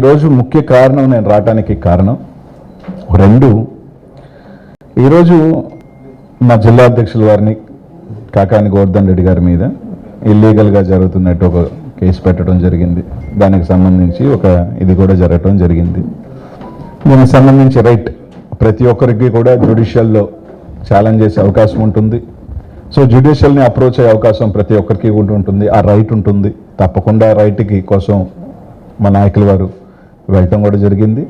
ఈరోజు ముఖ్య కారణం నేను రావడానికి కారణం రెండు ఈరోజు మా జిల్లా అధ్యక్షుల వారిని కాకాని గోవర్ధన్ రెడ్డి గారి మీద ఇల్లీగల్గా జరుగుతున్నట్టు ఒక కేసు పెట్టడం జరిగింది. దానికి సంబంధించి ఒక ఇది కూడా జరగటం జరిగింది. దీనికి సంబంధించి రైట్ ప్రతి ఒక్కరికి కూడా జ్యుడిషియల్లో ఛాలెంజ్ చేసే అవకాశం ఉంటుంది. సో జ్యుడిషియల్ని అప్రోచ్ అయ్యే అవకాశం ప్రతి ఒక్కరికి కూడా ఉంటుంది. ఆ రైట్ ఉంటుంది. తప్పకుండా రైట్కి కోసం మా నాయకుల వారు వెళ్ళటం కూడా జరిగింది.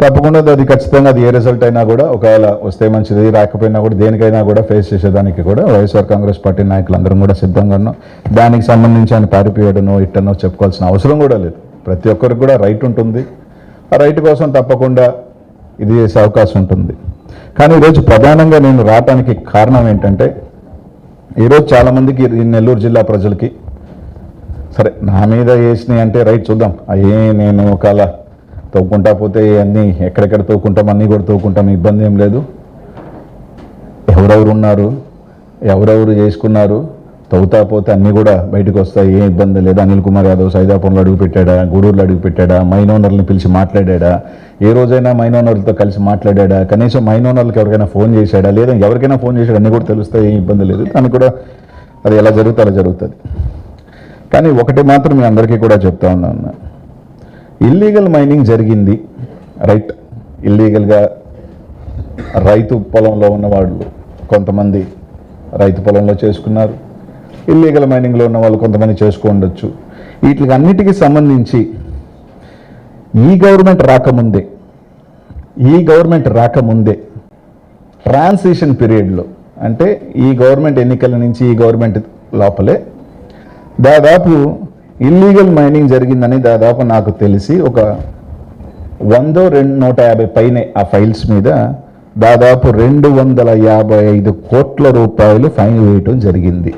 తప్పకుండా అది ఖచ్చితంగా అది ఏ రిజల్ట్ అయినా కూడా ఒకవేళ వస్తే మంచిది రాకపోయినా కూడా దేనికైనా కూడా ఫేస్ చేసేదానికి కూడా వైఎస్ఆర్ కాంగ్రెస్ పార్టీ నాయకులందరం కూడా సిద్ధంగా ఉన్నాం. దానికి సంబంధించి ఆయన పారిపోయాడనో ఇట్టనో చెప్పుకోవాల్సిన అవసరం కూడా లేదు. ప్రతి ఒక్కరికి కూడా రైట్ ఉంటుంది. ఆ రైట్ కోసం తప్పకుండా ఇది చేసే అవకాశం ఉంటుంది. కానీ ఈరోజు ప్రధానంగా నేను రావటానికి కారణం ఏంటంటే ఈరోజు చాలామందికి ఈ నెల్లూరు జిల్లా ప్రజలకి సరే నా మీద వేసినాయి అంటే రైట్ చూద్దాం. అయ్యే నేను ఒకవేళ తవ్వుకుంటా పోతే అన్నీ ఎక్కడెక్కడ తవ్వుకుంటాం అన్నీ కూడా తవ్వుకుంటాం ఇబ్బంది ఏం లేదు. ఎవరెవరు ఉన్నారు ఎవరెవరు చేసుకున్నారు తవ్వుతా పోతే అన్నీ కూడా బయటకు వస్తాయి ఏం ఇబ్బంది లేదు. అనిల్ కుమార్ యాదవ్ సైదాపురంలో అడుగు పెట్టాడా గూడూరులో అడుగు పెట్టాడా మైనోనర్ని పిలిచి మాట్లాడా ఏ రోజైనా మైనోనర్లతో కలిసి మాట్లాడా కనీసం మైనోనర్లకు ఎవరికైనా ఫోన్ చేశాడా లేదా ఎవరికైనా ఫోన్ చేశాడా అన్నీ కూడా తెలుస్తాయి ఏం ఇబ్బంది లేదు. దానికి కూడా అది ఎలా జరుగుతుందో అలా జరుగుతుంది. కానీ ఒకటి మాత్రం మీ అందరికీ కూడా చెప్తా ఉన్నాను. ఇల్లీగల్ మైనింగ్ జరిగింది. రైట్ ఇల్లీగల్గా రైతు పొలంలో ఉన్న వాళ్ళు కొంతమంది రైతు పొలంలో చేసుకున్నారు. ఇల్లీగల్ మైనింగ్లో ఉన్న వాళ్ళు కొంతమంది చేసుకోండొచ్చు వీటికి అన్నిటికీ సంబంధించి ఈ గవర్నమెంట్ రాకముందే ఈ గవర్నమెంట్ రాకముందే ట్రాన్సిషన్ పీరియడ్లో అంటే ఈ గవర్నమెంట్ ఎన్నికల నుంచి ఈ గవర్నమెంట్ లోపలే దాదాపు ఇల్లీగల్ మైనింగ్ జరిగిందని దాదాపు నాకు తెలిసి ఒక వందో రెండు నూట యాభై పైనే ఆ ఫైల్స్ మీద దాదాపు రెండు వందల యాభై ఐదు కోట్ల రూపాయలు ఫైన్ వేయటం జరిగింది.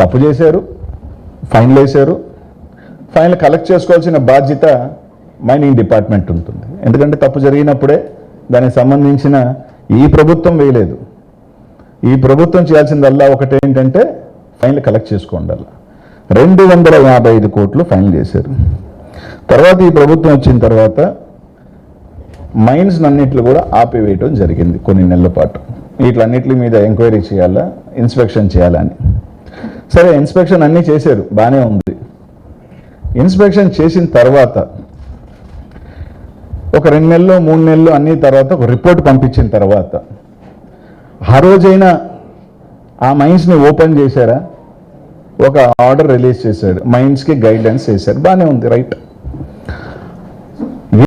తప్పు చేశారు ఫైన్లు వేశారు. ఫైన్లు కలెక్ట్ చేసుకోవాల్సిన బాధ్యత మైనింగ్ డిపార్ట్మెంట్ ఉంటుంది. ఎందుకంటే తప్పు జరిగినప్పుడే దానికి సంబంధించిన ఈ ప్రభుత్వం వేయలేదు. ఈ ప్రభుత్వం చేయాల్సిందల్లా ఒకటేంటంటే ఫైన్లు కలెక్ట్ చేసుకోండాలి రెండు వందల యాభై ఐదు కోట్లు ఫైన్ చేశారు. తర్వాత ఈ ప్రభుత్వం వచ్చిన తర్వాత మైన్స్ అన్నిట్లు కూడా ఆపివేయటం జరిగింది కొన్ని నెలల పాటు. వీటిలన్నిటి మీద ఎంక్వైరీ చేయాలా ఇన్స్పెక్షన్ చేయాలని సరే ఇన్స్పెక్షన్ అన్నీ చేశారు బాగానే ఉంది. ఇన్స్పెక్షన్ చేసిన తర్వాత ఒక రెండు నెలలు మూడు నెలలు అన్ని తర్వాత ఒక రిపోర్ట్ పంపించిన తర్వాత ఆ రోజైనా ఆ మైన్స్ని ఓపెన్ చేశారా? ఒక ఆర్డర్ రిలీజ్ చేశాడు. మైండ్స్కి గైడ్లైన్స్ చేశారు బాగానే ఉంది రైట్